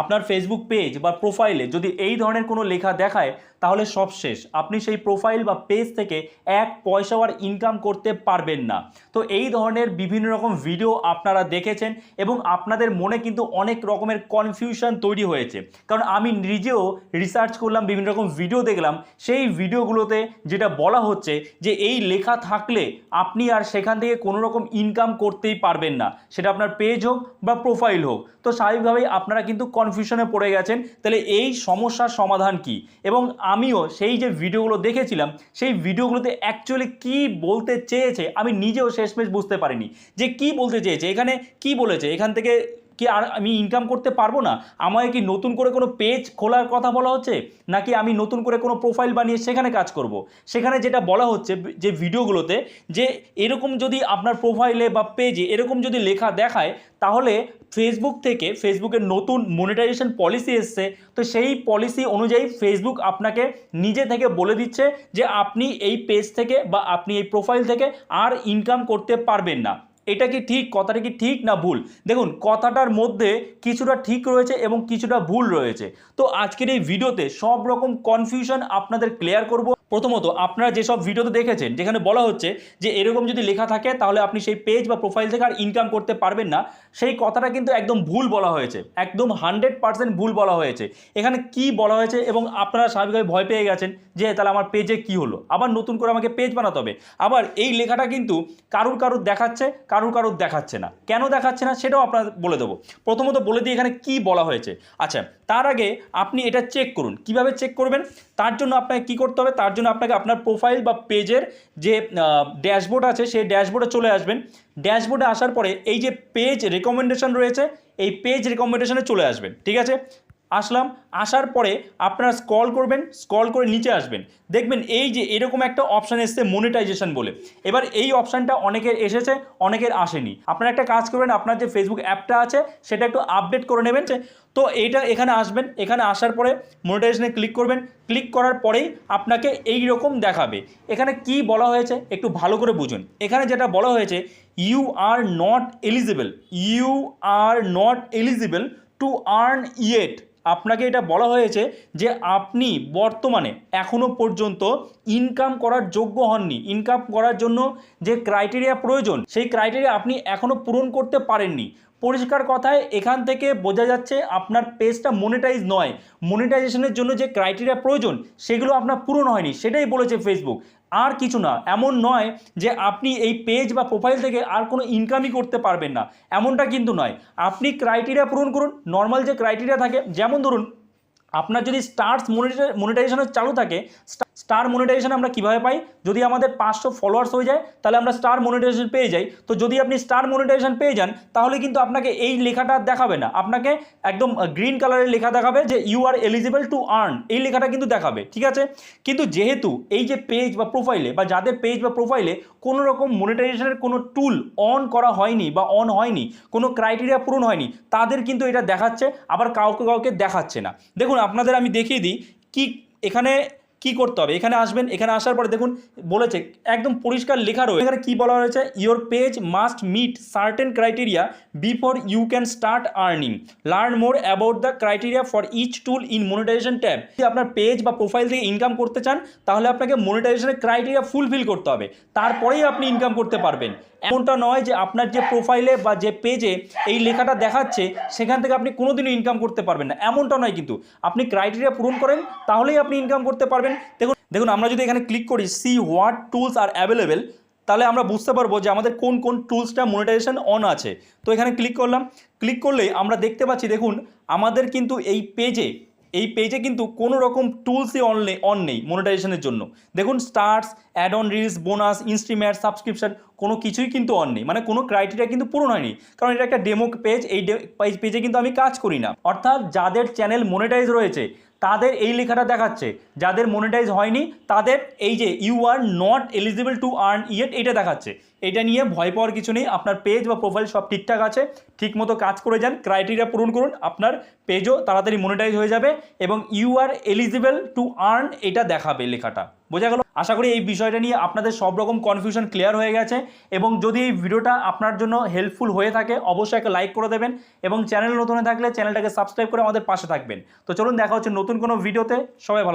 আপনার Facebook page বা প্রোফাইলে যদি এই ধরনের কোনো লেখা দেখায়, তাহলে সব শেষ। আপনি সেই প্রোফাইল বা পেজ থেকে এক পয়সাও আর ইনকাম করতে পারবেন না। তো এই ধরনের বিভিন্ন রকম ভিডিও আপনারা দেখেছেন এবং আপনাদের মনে কিন্তু অনেক রকমের কনফিউশন তৈরি হয়েছে। কারণ আমি নিজেও রিসার্চ করলাম, বিভিন্ন রকম ভিডিও দেখলাম। সেই ভিডিওগুলোতে যেটা বলা হচ্ছে যে এই লেখা থাকলে আপনি আর সেখান থেকে কোনো রকম ইনকাম করতেই পারবেন না। সেটা আপনার পেজ হোক বা প্রোফাইল হোক। তো স্বাভাবিকভাবেই আপনারা কিন্তু কনফিউশনে পড়ে গেছেন, তাহলে এই সমস্যার সমাধান কি? এবং আমিও সেই যে ভিডিওগুলো দেখেছিলাম, সেই ভিডিওগুলোতে অ্যাকচুয়ালি কি বলতে চেয়েছে, আমি নিজেও শেষমেশ বুঝতে পারিনি। যে কি বলতে চেয়েছে, এখানে কি বলেছে? এখান থেকে কি আর আমি ইনকাম করতে পারব না? আমায় কি নতুন করে কোনো পেজ খোলার কথা বলা হচ্ছে? নাকি আমি নতুন করে কোনো প্রোফাইল বানিয়ে সেখানে কাজ করব। সেখানে যেটা বলা হচ্ছে যে ভিডিওগুলোতে যে এরকম যদি আপনার প্রোফাইলে বা পেজে এরকম যদি লেখা দেখায়, তাহলে ফেসবুক থেকে ফেসবুকের নতুন মনিটাইজেশন পলিসি এসছে। তো সেই পলিসি অনুযায়ী ফেসবুক আপনাকে নিজে থেকে বলে দিচ্ছে যে আপনি এই পেজ থেকে বা আপনি এই প্রোফাইল থেকে আর ইনকাম করতে পারবেন না। এটা কি ঠিক? কথাটা কি ঠিক না ভুল? দেখুন, কথাটার মধ্যে কিছুটা ঠিক রয়েছে এবং কিছুটা ভুল রয়েছে। তো আজকের এই ভিডিওতে সব রকম কনফিউশন আপনাদের ক্লিয়ার করব। প্রথমত আপনারা যেসব ভিডিওতে দেখেছেন, যেখানে বলা হচ্ছে যে এরকম যদি লেখা থাকে, তাহলে আপনি সেই পেজ বা প্রোফাইল থেকে আর ইনকাম করতে পারবেন না। সেই কথাটা কিন্তু একদম ভুল বলা হয়েছে। একদম হান্ড্রেড পার্সেন্ট ভুল বলা হয়েছে। এখানে কি বলা হয়েছে এবং আপনারা স্বাভাবিকভাবে ভয় পেয়ে গেছেন যে, তাহলে আমার পেজে কি হলো? আবার নতুন করে আমাকে পেজ বানাতে হবে। আবার এই লেখাটা কিন্তু কারুর কারুর দেখাচ্ছে, কারুর কারুর দেখাচ্ছে না। কেন দেখাচ্ছে না সেটাও আপনার বলে দেবো। প্রথমত বলে দিই এখানে কি বলা হয়েছে। আচ্ছা তার আগে আপনি এটা চেক করুন। কীভাবে চেক করবেন? তার জন্য আপনাকে কি করতে হবে? তার জন্য আপনাকে আপনার প্রোফাইল বা পেজের যে ড্যাশবোর্ড আছে, সেই ড্যাশবোর্ডে চলে আসবেন। ড্যাশবোর্ডে আসার পরে এই যে পেজ রেকমেন্ডেশন রয়েছে, এই পেজ রেকমেন্ডেশনে চলে আসবেন। ঠিক আছে? আসলাম, আসার পরে আপনারা স্ক্রল করবেন স্ক্রল করে নিচে আসবেন। দেখবেন এই যে এরকম একটা অপশান এসছে মনিটাইজেশন বলে। এবার এই অপশানটা অনেকের এসেছে, অনেকের আসেনি। আপনারা একটা কাজ করবেন, আপনার যে ফেসবুক অ্যাপটা আছে, সেটা একটু আপডেট করে নেবেন তো এইটা এখানে আসবেন, এখানে আসার পরে মনিটাইজেশনে ক্লিক করবেন। ক্লিক করার পরেই আপনাকে এই রকম দেখাবে। এখানে কি বলা হয়েছে, একটু ভালো করে বুঝুন। এখানে যেটা বলা হয়েছে you are not eligible you are not eligible to earn yet আপনাকে এটা বলা হয়েছে যে আপনি বর্তমানে এখনও পর্যন্ত ইনকাম করার যোগ্য হননি। ইনকাম করার জন্য যে ক্রাইটেরিয়া প্রয়োজন, সেই ক্রাইটেরিয়া আপনি এখনও পূরণ করতে পারেননি। পরিষ্কার কথায় এখান থেকে বোঝা যাচ্ছে আপনার পেজটা মনিটাইজ নয়। মনিটাইজেশনের জন্য যে ক্রাইটেরিয়া প্রয়োজন, সেগুলো আপনার পূরণ হয়নি। সেটাই বলেছে ফেসবুক আর কিছু না, এমন নয় যে আপনি এই পেজ বা প্রোফাইল থেকে আর কোনো ইনকামই করতে পারবেন না। এমনটা কিন্তু নয়। আপনি ক্রাইটেরিয়া পূরণ করুন নর্মাল যে ক্রাইটেরিয়া থাকে, যেমন ধরুন, আপনার যদি স্টার্স মনিটাইজেশন চালু থাকে স্টার মনিটাইজেশন আমরা কীভাবে পাই? যদি আমাদের পাঁচশো ফলোয়ার্স হয়ে যায়, তাহলে আমরা স্টার মনিটাইজেশন পেয়ে যাই। তো যদি আপনি স্টার মনিটাইজেশন পেয়ে যান, তাহলে কিন্তু আপনাকে এই লেখাটা দেখাবে না। আপনাকে একদম গ্রিন কালারের লেখা দেখাবে যে you are eligible to earn এই লেখাটা কিন্তু দেখাবে, ঠিক আছে? কিন্তু যেহেতু এই যে পেজ বা প্রোফাইলে বা যাদের পেজ বা প্রোফাইলে কোনো রকম মনিটাইজেশনের কোনো টুল অন করা হয়নি বা অন হয়নি, কোনো ক্রাইটেরিয়া পূরণ হয়নি, তাদের কিন্তু এটা দেখাচ্ছে, আবার কাউকে কাউকে দেখাচ্ছে না। দেখুন, আপনাদের আমি দেখিয়ে দিই, কি এখানে কি করতে হবে? এখানে আসবেন, এখানে আসার পরে দেখুন বলেছে, একদম পরিষ্কার লেখা রয়েছে। এখানে কি বলা হয়েছে? Your page must meet certain criteria before you can start earning learn more about the criteria for each tool in monetization tab যদি আপনার পেজ বা প্রোফাইল থেকে ইনকাম করতে চান, তাহলে আপনাকে মনিটাইজেশনের ক্রাইটেরিয়া ফুলফিল করতে হবে। তারপরেই আপনি ইনকাম করতে পারবেন। এমনটা নয় যে আপনার যে প্রোফাইলে বা যে পেজে এই লেখাটা দেখাচ্ছে, সেখান থেকে আপনি কোনোদিনও ইনকাম করতে পারবেন না। এমনটা নয় কিন্তু। আপনি ক্রাইটেরিয়া পূরণ করেন, তাহলেই আপনি ইনকাম করতে পারবেন। দেখুন দেখুন, আমরা যদি এখানে ক্লিক করি see what tools are available তাহলে আমরা বুঝতে পারব যে আমাদের কোন কোন টুলসটা মনিটাইজেশন অন আছে। তো এখানে ক্লিক করলাম। ক্লিক করলেই আমরা দেখতে পাচ্ছি, দেখুন, আমাদের কিন্তু এই পেজে এই পেজে কিন্তু কোনো রকম টুলসই অনলে অন নেই মনিটাইজেশনের জন্য। দেখুন stars ad on reels bonus ইনস্ট্রিমেট subscription কোনো কিছুই কিন্তু অন নেই। মানে কোনো ক্রাইটেরিয়া কিন্তু পূরণ হয়নি। কারণ এটা একটা ডেমো পেজ এই পেজে কিন্তু আমি কাজ করি না। অর্থাৎ যাদের চ্যানেল মনিটাইজ রয়েছে তাদের এই লেখাটা দেখাচ্ছে। যাদের মনিটাইজ হয়নি, তাদের এই যে you are not eligible to earn yet এটা দেখাচ্ছে। এটা নিয়ে ভয় পাওয়ার কিছু নেই। আপনার পেজ বা প্রোফাইল সব ঠিকঠাক আছে। ঠিক মতো কাজ করে যান। ক্রাইটেরিয়া পূরণ করুন। আপনার পেজও তাড়াতাড়ি মনিটাইজ হয়ে যাবে এবং you are eligible to earn এটা দেখাবে লেখাটা। বোঝা গেল? আশা করি এই বিষয়টা নিয়ে আপনাদের সব রকম কনফিউশন ক্লিয়ার হয়ে গেছে এবং যদি এই ভিডিওটা আপনার জন্য হেল্পফুল হয়ে থাকে, অবশ্যই একটা লাইক করে দেবেন এবং চ্যানেল নতুন থাকলে চ্যানেলটাকে সাবস্ক্রাইব করে আমাদের পাশে থাকবেন। তো চলুন, দেখা হচ্ছে নতুন কোনো ভিডিওতে সবাই ভালো